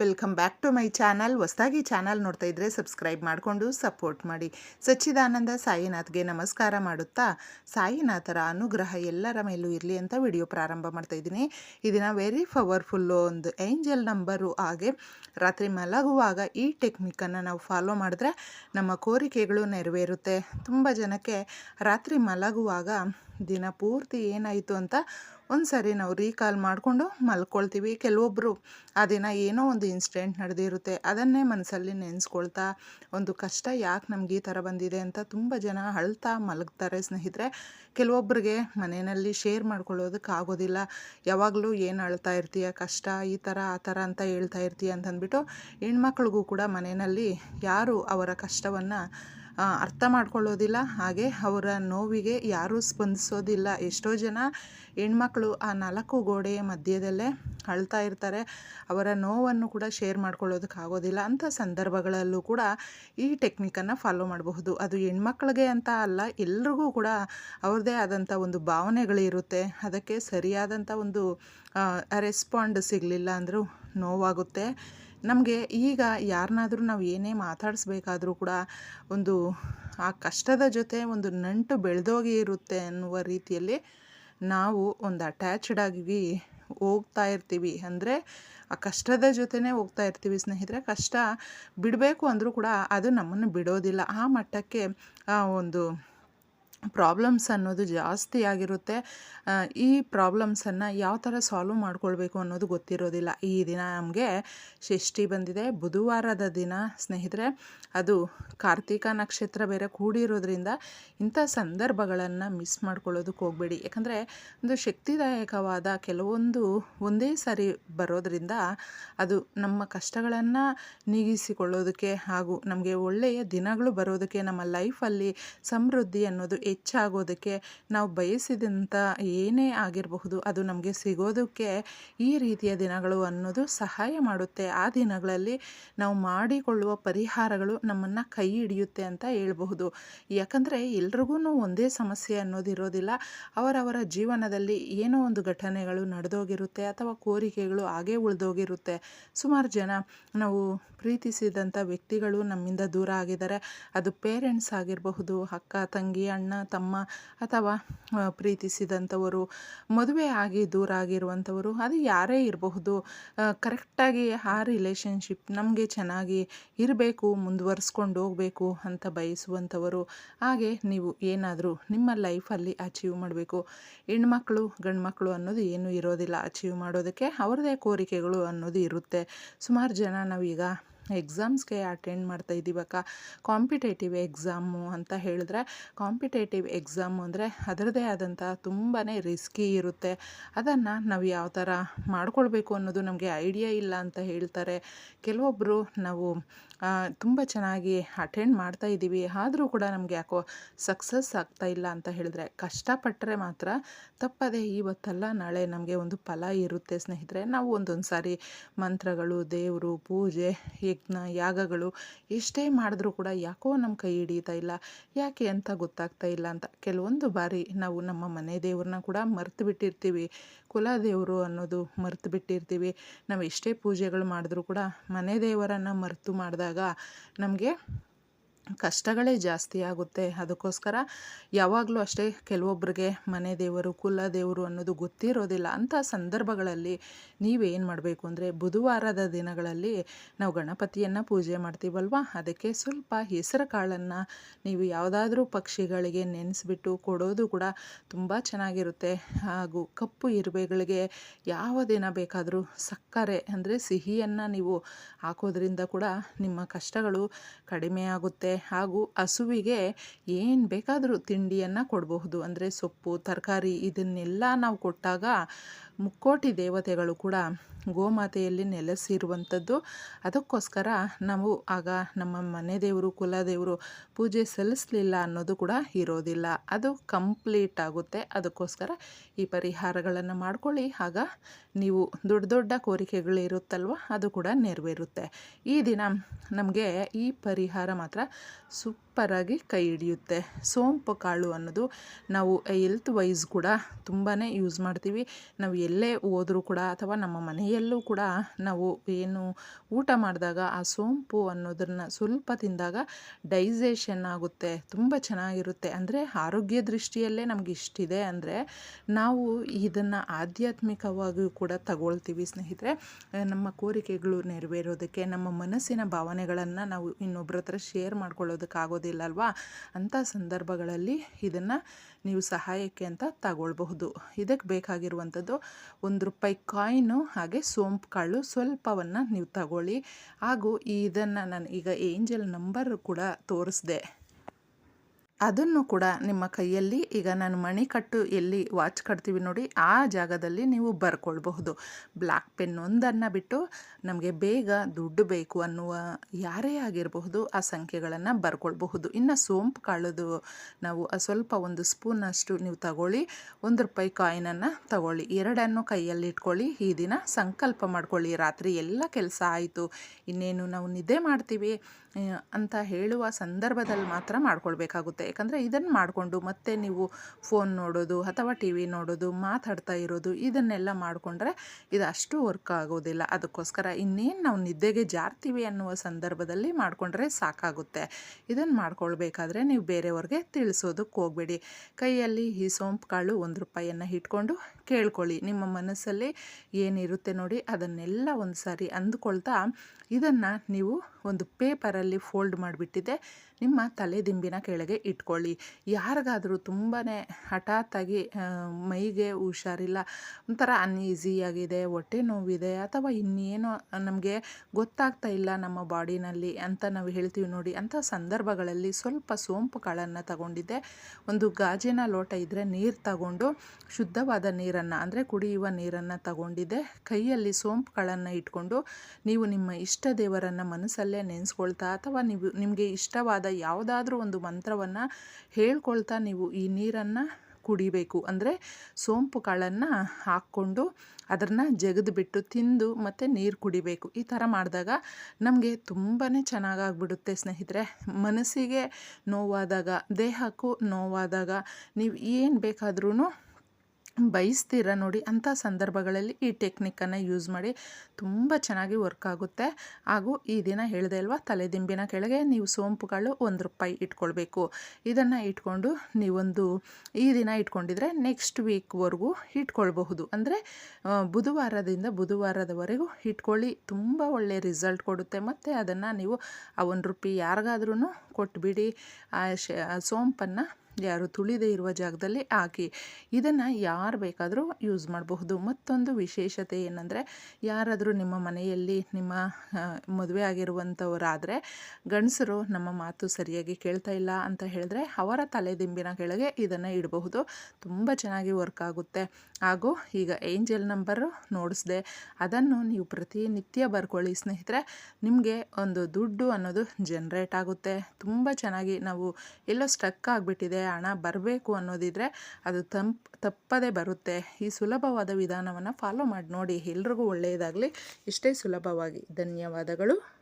Welcome back to my channel ಹೊಸದಾಗಿ channel ನೋಡ್ತಾ ಇದ್ದರೆ ಸಬ್ಸ್ಕ್ರೈಬ್ ಮಾಡಿಕೊಂಡು ಸಪೋರ್ಟ್ ಮಾಡಿ. ಸಚ್ಚಿದಾನಂದ ಸಾಯಿನಾಥ್ಗೆ ನಮಸ್ಕಾರ ಮಾಡುತ್ತಾ? ಸಾಯಿನಾಥರ ಅನುಗ್ರಹ ಎಲ್ಲರ ಮೇಲೂ ಇರಲಿ ಅಂತ ವಿಡಿಯೋ ಪ್ರಾರಂಭ ಮಾಡ್ತಾ ಇದ್ದೀನಿ. ಇದನ್ನು ವೆರಿ ಪವರ್ಫುಲ್ಲು ಒಂದು ಏಂಜಲ್ ನಂಬರು ಹಾಗೆ ರಾತ್ರಿ ಮಲಗುವಾಗ ಈ ಟೆಕ್ನಿಕನ್ನು ನಾವು ಫಾಲೋ ಮಾಡಿದ್ರೆ ನಮ್ಮ ಕೋರಿಕೆಗಳು ನೆರವೇರುತ್ತೆ. ತುಂಬ ಜನಕ್ಕೆ ರಾತ್ರಿ ಮಲಗುವಾಗ ದಿನ ಪೂರ್ತಿ ಏನಾಯಿತು ಅಂತ ಒಂದು ಸರಿ ನಾವು ರೀಕಾಲ್ ಮಾಡಿಕೊಂಡು ಮಲ್ಕೊಳ್ತೀವಿ. ಕೆಲವೊಬ್ಬರು ಆ ದಿನ ಏನೋ ಒಂದು ಇನ್ಸಿಡೆಂಟ್ ನಡೆದಿರುತ್ತೆ. ಅದನ್ನೇ ಮನಸ್ಸಲ್ಲಿ ನೆನೆಸ್ಕೊಳ್ತಾ ಒಂದು ಕಷ್ಟ ಯಾಕೆ ನಮ್ಗೆ ಈ ಥರ ಬಂದಿದೆ ಅಂತ ತುಂಬ ಜನ ಅಳ್ತಾ ಮಲಗ್ತಾರೆ ಸ್ನೇಹಿತರೆ. ಕೆಲವೊಬ್ಬರಿಗೆ ಮನೆಯಲ್ಲಿ ಶೇರ್ ಮಾಡ್ಕೊಳ್ಳೋದಕ್ಕೆ ಆಗೋದಿಲ್ಲ. ಯಾವಾಗಲೂ ಏನು ಅಳ್ತಾ ಇರ್ತೀಯ? ಕಷ್ಟ, ಈ ಥರ, ಆ ಥರ ಅಂತ ಹೇಳ್ತಾ ಇರ್ತೀಯ ಅಂತಂದ್ಬಿಟ್ಟು ಹೆಣ್ಮಕ್ಳಿಗೂ ಕೂಡ ಮನೆಯಲ್ಲಿ ಯಾರು ಅವರ ಕಷ್ಟವನ್ನು ಅರ್ಥ ಮಾಡ್ಕೊಳ್ಳೋದಿಲ್ಲ. ಹಾಗೆ ಅವರ ನೋವಿಗೆ ಯಾರೂ ಸ್ಪಂದಿಸೋದಿಲ್ಲ. ಎಷ್ಟೋ ಜನ ಹೆಣ್ಮಕ್ಳು ಆ ನಾಲ್ಕು ಗೋಡೆಯ ಮಧ್ಯದಲ್ಲೇ ಅಳ್ತಾ ಇರ್ತಾರೆ. ಅವರ ನೋವನ್ನು ಕೂಡ ಶೇರ್ ಮಾಡ್ಕೊಳ್ಳೋದಕ್ಕಾಗೋದಿಲ್ಲ. ಅಂಥ ಸಂದರ್ಭಗಳಲ್ಲೂ ಕೂಡ ಈ ಟೆಕ್ನಿಕನ್ನು ಫಾಲೋ ಮಾಡಬಹುದು. ಅದು ಹೆಣ್ಮಕ್ಳಿಗೆ ಅಂತ ಅಲ್ಲ, ಎಲ್ರಿಗೂ ಕೂಡ ಅವ್ರದ್ದೇ ಆದಂಥ ಒಂದು ಭಾವನೆಗಳಿರುತ್ತೆ. ಅದಕ್ಕೆ ಸರಿಯಾದಂಥ ಒಂದು ರೆಸ್ಪಾಂಡ್ ಸಿಗಲಿಲ್ಲ ಅಂದರೂ ನೋವಾಗುತ್ತೆ. ನಮಗೆ ಈಗ ಯಾರನ್ನಾದರೂ ನಾವು ಏನೇ ಮಾತಾಡಿಸ್ಬೇಕಾದ್ರೂ ಕೂಡ ಒಂದು ಆ ಕಷ್ಟದ ಜೊತೆ ಒಂದು ನಂಟು ಬೆಳೆದೋಗಿ ಇರುತ್ತೆ ಅನ್ನುವ ರೀತಿಯಲ್ಲಿ ನಾವು ಒಂದು ಅಟ್ಯಾಚ್ಡ್ ಆಗಿ ಹೋಗ್ತಾ ಇರ್ತೀವಿ. ಅಂದರೆ ಆ ಕಷ್ಟದ ಜೊತೆನೇ ಹೋಗ್ತಾ ಇರ್ತೀವಿ ಸ್ನೇಹಿತರೆ. ಕಷ್ಟ ಬಿಡಬೇಕು ಅಂದರೂ ಕೂಡ ಅದು ನಮ್ಮನ್ನು ಬಿಡೋದಿಲ್ಲ. ಆ ಮಟ್ಟಕ್ಕೆ ಆ ಒಂದು ಪ್ರಾಬ್ಲಮ್ಸ್ ಅನ್ನೋದು ಜಾಸ್ತಿ ಆಗಿರುತ್ತೆ. ಈ ಪ್ರಾಬ್ಲಮ್ಸನ್ನು ಯಾವ ಥರ ಸಾಲ್ವ್ ಮಾಡ್ಕೊಳ್ಬೇಕು ಅನ್ನೋದು ಗೊತ್ತಿರೋದಿಲ್ಲ. ಈ ದಿನ ನಮಗೆ ಷಷ್ಠಿ ಬಂದಿದೆ. ಬುಧವಾರದ ದಿನ ಸ್ನೇಹಿತರೆ, ಅದು ಕಾರ್ತಿಕ ನಕ್ಷತ್ರ ಬೇರೆ ಕೂಡಿರೋದ್ರಿಂದ ಇಂಥ ಸಂದರ್ಭಗಳನ್ನು ಮಿಸ್ ಮಾಡ್ಕೊಳ್ಳೋದಕ್ಕೆ ಹೋಗಬೇಡಿ. ಯಾಕಂದರೆ ಒಂದು ಶಕ್ತಿದಾಯಕವಾದ ಕೆಲವೊಂದು ಒಂದೇ ಸಾರಿ ಬರೋದರಿಂದ ಅದು ನಮ್ಮ ಕಷ್ಟಗಳನ್ನು ನೀಗಿಸಿಕೊಳ್ಳೋದಕ್ಕೆ ಹಾಗೂ ನಮಗೆ ಒಳ್ಳೆಯ ದಿನಗಳು ಬರೋದಕ್ಕೆ ನಮ್ಮ ಲೈಫಲ್ಲಿ ಸಮೃದ್ಧಿ ಅನ್ನೋದು ಹೆಚ್ಚಾಗೋದಕ್ಕೆ ನಾವು ಬಯಸಿದಂಥ ಏನೇ ಆಗಿರಬಹುದು, ಅದು ನಮಗೆ ಸಿಗೋದಕ್ಕೆ ಈ ರೀತಿಯ ದಿನಗಳು ಅನ್ನೋದು ಸಹಾಯ ಮಾಡುತ್ತೆ. ಆ ದಿನಗಳಲ್ಲಿ ನಾವು ಮಾಡಿಕೊಳ್ಳುವ ಪರಿಹಾರಗಳು ನಮ್ಮನ್ನು ಕೈ ಹಿಡಿಯುತ್ತೆ ಅಂತ ಹೇಳಬಹುದು. ಯಾಕಂದರೆ ಎಲ್ರಿಗೂ ಒಂದೇ ಸಮಸ್ಯೆ ಅನ್ನೋದು ಇರೋದಿಲ್ಲ. ಅವರವರ ಜೀವನದಲ್ಲಿ ಏನೋ ಒಂದು ಘಟನೆಗಳು ನಡೆದೋಗಿರುತ್ತೆ ಅಥವಾ ಕೋರಿಕೆಗಳು ಹಾಗೇ ಉಳಿದೋಗಿರುತ್ತೆ. ಸುಮಾರು ಜನ ನಾವು ಪ್ರೀತಿಸಿದಂಥ ವ್ಯಕ್ತಿಗಳು ನಮ್ಮಿಂದ ದೂರ ಆಗಿದ್ದಾರೆ. ಅದು ಪೇರೆಂಟ್ಸ್ ಆಗಿರಬಹುದು, ಅಕ್ಕ, ತಂಗಿ, ಅಣ್ಣ ತಮ್ಮ ಅಥವಾ ಪ್ರೀತಿಸಿದಂಥವರು, ಮದುವೆ ಆಗಿ ದೂರ ಆಗಿರುವಂಥವರು, ಅದು ಯಾರೇ ಇರಬಹುದು ಕರೆಕ್ಟಾಗಿ ಆ ರಿಲೇಷನ್ಶಿಪ್ ನಮಗೆ ಚೆನ್ನಾಗಿ ಇರಬೇಕು, ಮುಂದುವರಿಸ್ಕೊಂಡು ಹೋಗಬೇಕು ಅಂತ ಬಯಸುವಂಥವರು, ಹಾಗೆ ನೀವು ಏನಾದರೂ ನಿಮ್ಮ ಲೈಫಲ್ಲಿ ಅಚೀವ್ ಮಾಡಬೇಕು. ಹೆಣ್ಮಕ್ಳು, ಗಂಡ್ಮಕ್ಳು ಅನ್ನೋದು ಏನೂ ಇರೋದಿಲ್ಲ. ಅಚೀವ್ ಮಾಡೋದಕ್ಕೆ ಅವ್ರದ್ದೇ ಕೋರಿಕೆಗಳು ಅನ್ನೋದು ಇರುತ್ತೆ. ಸುಮಾರು ಜನ ನಾವೀಗ ಎಕ್ಸಾಮ್ಸ್ಗೆ ಅಟೆಂಡ್ ಮಾಡ್ತಾ ಇದ್ದೀವಕ್ಕ? ಕಾಂಪಿಟೇಟಿವ್ ಎಕ್ಸಾಮು ಅಂತ ಹೇಳಿದ್ರೆ ಕಾಂಪಿಟೇಟಿವ್ ಎಕ್ಸಾಮು ಅಂದರೆ ಅದರದ್ದೇ ಆದಂಥ ತುಂಬಾ ರಿಸ್ಕಿ ಇರುತ್ತೆ. ಅದನ್ನು ನಾವು ಯಾವ ಥರ ಮಾಡ್ಕೊಳ್ಬೇಕು ಅನ್ನೋದು ನಮಗೆ ಐಡಿಯಾ ಇಲ್ಲ ಅಂತ ಹೇಳ್ತಾರೆ. ಕೆಲವೊಬ್ಬರು ನಾವು ತುಂಬ ಚೆನ್ನಾಗಿ ಅಟೆಂಡ್ ಮಾಡ್ತಾ ಇದ್ದೀವಿ. ಆದರೂ ಕೂಡ ನಮಗೆ ಯಾಕೋ ಸಕ್ಸಸ್ ಆಗ್ತಾ ಇಲ್ಲ ಅಂತ ಹೇಳಿದ್ರೆ ಕಷ್ಟಪಟ್ಟರೆ ಮಾತ್ರ ತಪ್ಪದೆ ಇವತ್ತಲ್ಲ, ನಾಳೆ ನಮಗೆ ಒಂದು ಫಲ ಇರುತ್ತೆ ಸ್ನೇಹಿತರೆ. ನಾವು ಒಂದೊಂದು ಸಾರಿ ಮಂತ್ರಗಳು, ದೇವರು, ಪೂಜೆ ಯಜ್ಞ ಯಾಗಗಳು ಎಷ್ಟೇ ಮಾಡಿದ್ರೂ ಕೂಡ ಯಾಕೋ ನಮ್ಮ ಕೈ ಹಿಡಿತಾ ಇಲ್ಲ, ಯಾಕೆ ಅಂತ ಗೊತ್ತಾಗ್ತಾ ಇಲ್ಲ ಅಂತ ಕೆಲವೊಂದು ಬಾರಿ ನಾವು ನಮ್ಮ ಮನೆ ದೇವ್ರನ್ನ ಕೂಡ ಮರ್ತು ಬಿಟ್ಟಿರ್ತೀವಿ ಕುಲದೇವರು ಅನ್ನೋದು ಮರ್ತು ಬಿಟ್ಟಿರ್ತೀವಿ. ನಾವು ಎಷ್ಟೇ ಪೂಜೆಗಳು ಮಾಡಿದ್ರೂ ಕೂಡ ಮನೆ ದೇವರನ್ನು ಮರೆತು ಮಾಡಿದಾಗ ನಮಗೆ ಕಷ್ಟಗಳೇ ಜಾಸ್ತಿ ಆಗುತ್ತೆ. ಅದಕ್ಕೋಸ್ಕರ ಯಾವಾಗಲೂ ಅಷ್ಟೇ ಕೆಲವೊಬ್ಬರಿಗೆ ಮನೆ ದೇವರು, ಕುಲ ದೇವರು ಅನ್ನೋದು ಗೊತ್ತಿರೋದಿಲ್ಲ. ಅಂಥ ಸಂದರ್ಭಗಳಲ್ಲಿ ನೀವೇನು ಮಾಡಬೇಕು ಅಂದರೆ ಬುಧವಾರದ ದಿನಗಳಲ್ಲಿ ನಾವು ಗಣಪತಿಯನ್ನು ಪೂಜೆ ಮಾಡ್ತೀವಲ್ವ? ಅದಕ್ಕೆ ಸ್ವಲ್ಪ ಹೆಸರು ಕಾಳನ್ನು ನೀವು ಯಾವುದಾದ್ರೂ ಪಕ್ಷಿಗಳಿಗೆ ನೆನೆಸ್ಬಿಟ್ಟು ಕೊಡೋದು ಕೂಡ ತುಂಬ ಚೆನ್ನಾಗಿರುತ್ತೆ. ಹಾಗೂ ಕಪ್ಪು ಇರುವೆಗಳಿಗೆ ಯಾವ ದಿನ ಬೇಕಾದರೂ ಸಕ್ಕರೆ ಅಂದರೆ ಸಿಹಿಯನ್ನು ನೀವು ಹಾಕೋದ್ರಿಂದ ಕೂಡ ನಿಮ್ಮ ಕಷ್ಟಗಳು ಕಡಿಮೆ ಆಗುತ್ತೆ. ಹಾಗೂ ಹಸುವಿಗೆ ಏನು ಬೇಕಾದರೂ ತಿಂಡಿಯನ್ನು ಕೊಡಬಹುದು. ಅಂದರೆ ಸೊಪ್ಪು ತರಕಾರಿ ಇದನ್ನೆಲ್ಲ ನಾವು ಕೊಟ್ಟಾಗ ಮುಕ್ಕೋಟಿ ದೇವತೆಗಳು ಕೂಡ ಗೋಮಾತೆಯಲ್ಲಿ ನೆಲೆಸಿರುವಂಥದ್ದು. ಅದಕ್ಕೋಸ್ಕರ ನಾವು ಆಗ ನಮ್ಮ ಮನೆ ದೇವರು ಕುಲದೇವರು ಪೂಜೆ ಸಲ್ಲಿಸಲಿಲ್ಲ ಅನ್ನೋದು ಕೂಡ ಇರೋದಿಲ್ಲ. ಅದು ಕಂಪ್ಲೀಟ್ ಆಗುತ್ತೆ. ಅದಕ್ಕೋಸ್ಕರ ಈ ಪರಿಹಾರಗಳನ್ನು ಮಾಡ್ಕೊಳ್ಳಿ. ಆಗ ನೀವು ದೊಡ್ಡ ದೊಡ್ಡ ಕೋರಿಕೆಗಳು ಇರುತ್ತಲ್ವ ಅದು ಕೂಡ ನೆರವೇರುತ್ತೆ. ಈ ದಿನ ನಮಗೆ ಈ ಪರಿಹಾರ ಮಾತ್ರ ಸೂಪ್ ಸೂಪರಾಗಿ ಕೈ ಹಿಡಿಯುತ್ತೆ. ಸೋಂಪು ಕಾಳು ಅನ್ನೋದು ನಾವು ಹೆಲ್ತ್ ವೈಸ್ ಕೂಡ ತುಂಬಾ ಯೂಸ್ ಮಾಡ್ತೀವಿ. ನಾವು ಎಲ್ಲೇ ಹೋದರೂ ಕೂಡ ಅಥವಾ ನಮ್ಮ ಮನೆಯಲ್ಲೂ ಕೂಡ ನಾವು ಏನು ಊಟ ಮಾಡಿದಾಗ ಆ ಸೋಂಪು ಅನ್ನೋದನ್ನು ಸ್ವಲ್ಪ ತಿಂದಾಗ ಡೈಜೆಷನ್ ಆಗುತ್ತೆ. ತುಂಬ ಚೆನ್ನಾಗಿರುತ್ತೆ. ಅಂದರೆ ಆರೋಗ್ಯ ದೃಷ್ಟಿಯಲ್ಲೇ ನಮ್ಗೆ ಇಷ್ಟಿದೆ ಅಂದರೆ ನಾವು ಇದನ್ನು ಆಧ್ಯಾತ್ಮಿಕವಾಗಿಯೂ ಕೂಡ ತಗೊಳ್ತೀವಿ ಸ್ನೇಹಿತರೆ. ನಮ್ಮ ಕೋರಿಕೆಗಳು ನೆರವೇರೋದಕ್ಕೆ, ನಮ್ಮ ಮನಸ್ಸಿನ ಭಾವನೆಗಳನ್ನು ನಾವು ಇನ್ನೊಬ್ಬರ ಹತ್ರ ಶೇರ್ ಮಾಡ್ಕೊಳ್ಳೋದಕ್ಕಾಗೋದಿಲ್ಲ. ಅಲ್ವಾ ಅಂಥ ಸಂದರ್ಭಗಳಲ್ಲಿ ಇದನ್ನು ನೀವು ಸಹಾಯಕ್ಕೆ ಅಂತ ತಗೊಳ್ಬಹುದು. ಇದಕ್ಕೆ ಬೇಕಾಗಿರುವಂಥದ್ದು ಒಂದು ರೂಪಾಯಿ ಕಾಯಿನು ಹಾಗೆ ಸೋಂಪು ಕಾಳು ಸ್ವಲ್ಪವನ್ನು ನೀವು ತಗೊಳ್ಳಿ. ಹಾಗೂ ಇದನ್ನು ನಾನು ಈಗ ಏಂಜಲ್ ನಂಬರ್ ಕೂಡ ತೋರಿಸ್ದೆ. ಅದನ್ನು ಕೂಡ ನಿಮ್ಮ ಕೈಯಲ್ಲಿ ಈಗ ನಾನು ಮಣಿಕಟ್ಟು ಎಲ್ಲಿ ವಾಚ್ ಕಟ್ತೀವಿ ನೋಡಿ ಆ ಜಾಗದಲ್ಲಿ ನೀವು ಬರ್ಕೊಳ್ಬಹುದು. ಬ್ಲ್ಯಾಕ್ ಪೆನ್ ಒಂದನ್ನು ಬಿಟ್ಟು ನಮಗೆ ಬೇಗ ದುಡ್ಡು ಬೇಕು ಅನ್ನುವ ಯಾರೇ ಆಗಿರಬಹುದು ಆ ಸಂಖ್ಯೆಗಳನ್ನು ಬರ್ಕೊಳ್ಬಹುದು. ಇನ್ನು ಸೋಂಪು ಕಾಳದು ನಾವು ಸ್ವಲ್ಪ ಒಂದು ಸ್ಪೂನಷ್ಟು ನೀವು ತಗೊಳ್ಳಿ, ಒಂದು ರೂಪಾಯಿ ಕಾಯಿನನ್ನು ತಗೊಳ್ಳಿ. ಎರಡನ್ನು ಕೈಯಲ್ಲಿ ಇಟ್ಕೊಳ್ಳಿ, ಈ ದಿನ ಸಂಕಲ್ಪ ಮಾಡ್ಕೊಳ್ಳಿ. ರಾತ್ರಿ ಎಲ್ಲ ಕೆಲಸ ಆಯಿತು, ಇನ್ನೇನು ನಾವು ನಿದ್ದೆ ಮಾಡ್ತೀವಿ ಅಂತ ಹೇಳುವ ಸಂದರ್ಭದಲ್ಲಿ ಮಾತ್ರ ಮಾಡ್ಕೊಳ್ಬೇಕಾಗುತ್ತೆ. ಯಾಕಂದರೆ ಇದನ್ನು ಮಾಡಿಕೊಂಡು ಮತ್ತೆ ನೀವು ಫೋನ್ ನೋಡೋದು ಅಥವಾ ಟಿ ವಿ ನೋಡೋದು, ಮಾತಾಡ್ತಾ ಇರೋದು, ಇದನ್ನೆಲ್ಲ ಮಾಡಿಕೊಂಡ್ರೆ ಇದು ಅಷ್ಟು ವರ್ಕ್ ಆಗೋದಿಲ್ಲ. ಅದಕ್ಕೋಸ್ಕರ ಇನ್ನೇನು ನಾವು ನಿದ್ದೆಗೆ ಜಾರ್ತೀವಿ ಅನ್ನುವ ಸಂದರ್ಭದಲ್ಲಿ ಮಾಡಿಕೊಂಡ್ರೆ ಸಾಕಾಗುತ್ತೆ. ಇದನ್ನು ಮಾಡ್ಕೊಳ್ಬೇಕಾದ್ರೆ ನೀವು ಬೇರೆಯವ್ರಿಗೆ ತಿಳಿಸೋದಕ್ಕೆ ಹೋಗಬೇಡಿ. ಕೈಯಲ್ಲಿ ಈ ಸೋಂಪು ಕಾಳು ಒಂದು ರೂಪಾಯಿಯನ್ನು ಇಟ್ಕೊಂಡು ಕೇಳ್ಕೊಳ್ಳಿ. ನಿಮ್ಮ ಮನಸ್ಸಲ್ಲಿ ಏನಿರುತ್ತೆ ನೋಡಿ ಅದನ್ನೆಲ್ಲ ಒಂದು ಸಾರಿ ಅಂದುಕೊಳ್ತಾ ಇದನ್ನು ನೀವು ಒಂದು ಪೇಪರಲ್ಲಿ ಫೋಲ್ಡ್ ಮಾಡಿಬಿಟ್ಟಿದ್ದೆ ನಿಮ್ಮ ತಲೆ ದಿಂಬಿನ ಕೆಳಗೆ ಇಟ್ಕೊಳ್ಳಿ. ಯಾರಿಗಾದರೂ ತುಂಬಾ ಹಠಾತ್ತಾಗಿ ಮೈಗೆ ಹುಷಾರಿಲ್ಲ, ಒಂಥರ ಅನ್ಈಸಿಯಾಗಿದೆ ಹೊಟ್ಟೆ ನೋವಿದೆ, ಅಥವಾ ಇನ್ನೇನೋ ನಮಗೆ ಗೊತ್ತಾಗ್ತಾ ಇಲ್ಲ ನಮ್ಮ ಬಾಡಿನಲ್ಲಿ ಅಂತ ನಾವು ಹೇಳ್ತೀವಿ ನೋಡಿ, ಅಂಥ ಸಂದರ್ಭಗಳಲ್ಲಿ ಸ್ವಲ್ಪ ಸೋಂಪು ಕಾಳನ್ನು ತಗೊಂಡಿದ್ದೆ. ಒಂದು ಗಾಜಿನ ಲೋಟ ಇದ್ದರೆ ನೀರು ತಗೊಂಡು, ಶುದ್ಧವಾದ ನೀರನ್ನು, ಅಂದರೆ ಕುಡಿಯುವ ನೀರನ್ನು ತಗೊಂಡಿದ್ದೆ. ಕೈಯಲ್ಲಿ ಸೋಂಪುಗಳನ್ನು ಇಟ್ಕೊಂಡು, ನೀವು ನಿಮ್ಮ ಇಷ್ಟ ದೇವರನ್ನು ಮನಸ್ಸಲ್ಲೇ ನೆನೆಸ್ಕೊಳ್ತಾ ಅಥವಾ ನೀವು ನಿಮಗೆ ಇಷ್ಟವಾದ ಯಾವುದಾದ್ರೂ ಒಂದು ಮಂತ್ರವನ್ನು ಹೇಳ್ಕೊಳ್ತಾ ನೀವು ಈ ನೀರನ್ನು ಕುಡಿಬೇಕು. ಅಂದರೆ ಸೋಂಪು ಕಾಳನ್ನು ಹಾಕ್ಕೊಂಡು ಅದನ್ನು ಜಗದ್ಬಿಟ್ಟು ತಿಂದು ಮತ್ತು ನೀರು ಕುಡಿಬೇಕು. ಈ ಥರ ಮಾಡಿದಾಗ ನಮಗೆ ತುಂಬಾ ಚೆನ್ನಾಗಾಗ್ಬಿಡುತ್ತೆ ಸ್ನೇಹಿತರೆ. ಮನಸ್ಸಿಗೆ ನೋವಾದಾಗ, ದೇಹಕ್ಕೂ ನೋವಾದಾಗ ನೀವು ಏನು ಬೇಕಾದ್ರೂ ಬಯಸ್ತೀರ ನೋಡಿ ಅಂಥ ಸಂದರ್ಭಗಳಲ್ಲಿ ಈ ಟೆಕ್ನಿಕ್ಕನ್ನು ಯೂಸ್ ಮಾಡಿ ತುಂಬ ಚೆನ್ನಾಗಿ ವರ್ಕ್ ಆಗುತ್ತೆ. ಹಾಗೂ ಈ ದಿನ ಹೇಳಿದೆ ಅಲ್ವಾ ತಲೆದಿಂಬಿನ ಕೆಳಗೆ ನೀವು ಸೋಂಪುಗಳು ಒಂದು ರೂಪಾಯಿ ಇಟ್ಕೊಳ್ಬೇಕು. ಇದನ್ನು ಇಟ್ಕೊಂಡು ನೀವೊಂದು ಈ ದಿನ ಇಟ್ಕೊಂಡಿದ್ರೆ ನೆಕ್ಸ್ಟ್ ವೀಕ್ವರೆಗೂ ಇಟ್ಕೊಳ್ಬಹುದು. ಅಂದರೆ ಬುಧವಾರದಿಂದ ಬುಧವಾರದವರೆಗೂ ಇಟ್ಕೊಳ್ಳಿ. ತುಂಬ ಒಳ್ಳೆಯ ರಿಸಲ್ಟ್ ಕೊಡುತ್ತೆ. ಮತ್ತು ಅದನ್ನು ನೀವು ಆ ಒಂದು ರೂಪಾಯಿ ಯಾರಿಗಾದ್ರೂ ಕೊಟ್ಬಿಡಿ. ಆ, ಶ, ಆ, ಸೋಂಪನ್ನು ಯಾರು ತುಳಿದೇ ಇರುವ ಜಾಗದಲ್ಲಿ ಹಾಕಿ. ಇದನ್ನು ಯಾರು ಬೇಕಾದರೂ ಯೂಸ್ ಮಾಡಬಹುದು. ಮತ್ತೊಂದು ವಿಶೇಷತೆ ಏನಂದರೆ, ಯಾರಾದರೂ ನಿಮ್ಮ ಮನೆಯಲ್ಲಿ ನಿಮ್ಮ ಮದುವೆ ಆಗಿರುವಂಥವರಾದರೆ ಗಂಡಸರು ನಮ್ಮ ಮಾತು ಸರಿಯಾಗಿ ಕೇಳ್ತಾ ಇಲ್ಲ ಅಂತ ಹೇಳಿದ್ರೆ ಅವರ ತಲೆದಿಂಬಿನ ಕೆಳಗೆ ಇದನ್ನು ಇಡಬಹುದು. ತುಂಬ ಚೆನ್ನಾಗಿ ವರ್ಕ್ ಆಗುತ್ತೆ. ಹಾಗೂ ಈಗ ಏಂಜಲ್ ನಂಬರು ನೋಡಿಸ್ದೆ. ಅದನ್ನು ನೀವು ಪ್ರತಿನಿತ್ಯ ಬರ್ಕೊಳ್ಳಿ ಸ್ನೇಹಿತರೆ. ನಿಮಗೆ ಒಂದು ದುಡ್ಡು ಅನ್ನೋದು ಜನ್ರೇಟ್ ಆಗುತ್ತೆ. ತುಂಬ ಚೆನ್ನಾಗಿ ನಾವು ಎಲ್ಲೋ ಸ್ಟಕ್ ಆಗಿಬಿಟ್ಟಿದೆ. ಹಣ ಬರಬೇಕು ಅನ್ನೋದಿದ್ರೆ ಅದು ತಂಪ್, ತಪ್ಪದೇ ಬರುತ್ತೆ. ಈ ಸುಲಭವಾದ ವಿಧಾನವನ್ನು ಫಾಲೋ ಮಾಡಿ ನೋಡಿ. ಎಲ್ರಿಗೂ ಒಳ್ಳೆಯದಾಗಲಿ. ಇಷ್ಟೇ ಸುಲಭವಾಗಿ. ಧನ್ಯವಾದಗಳು.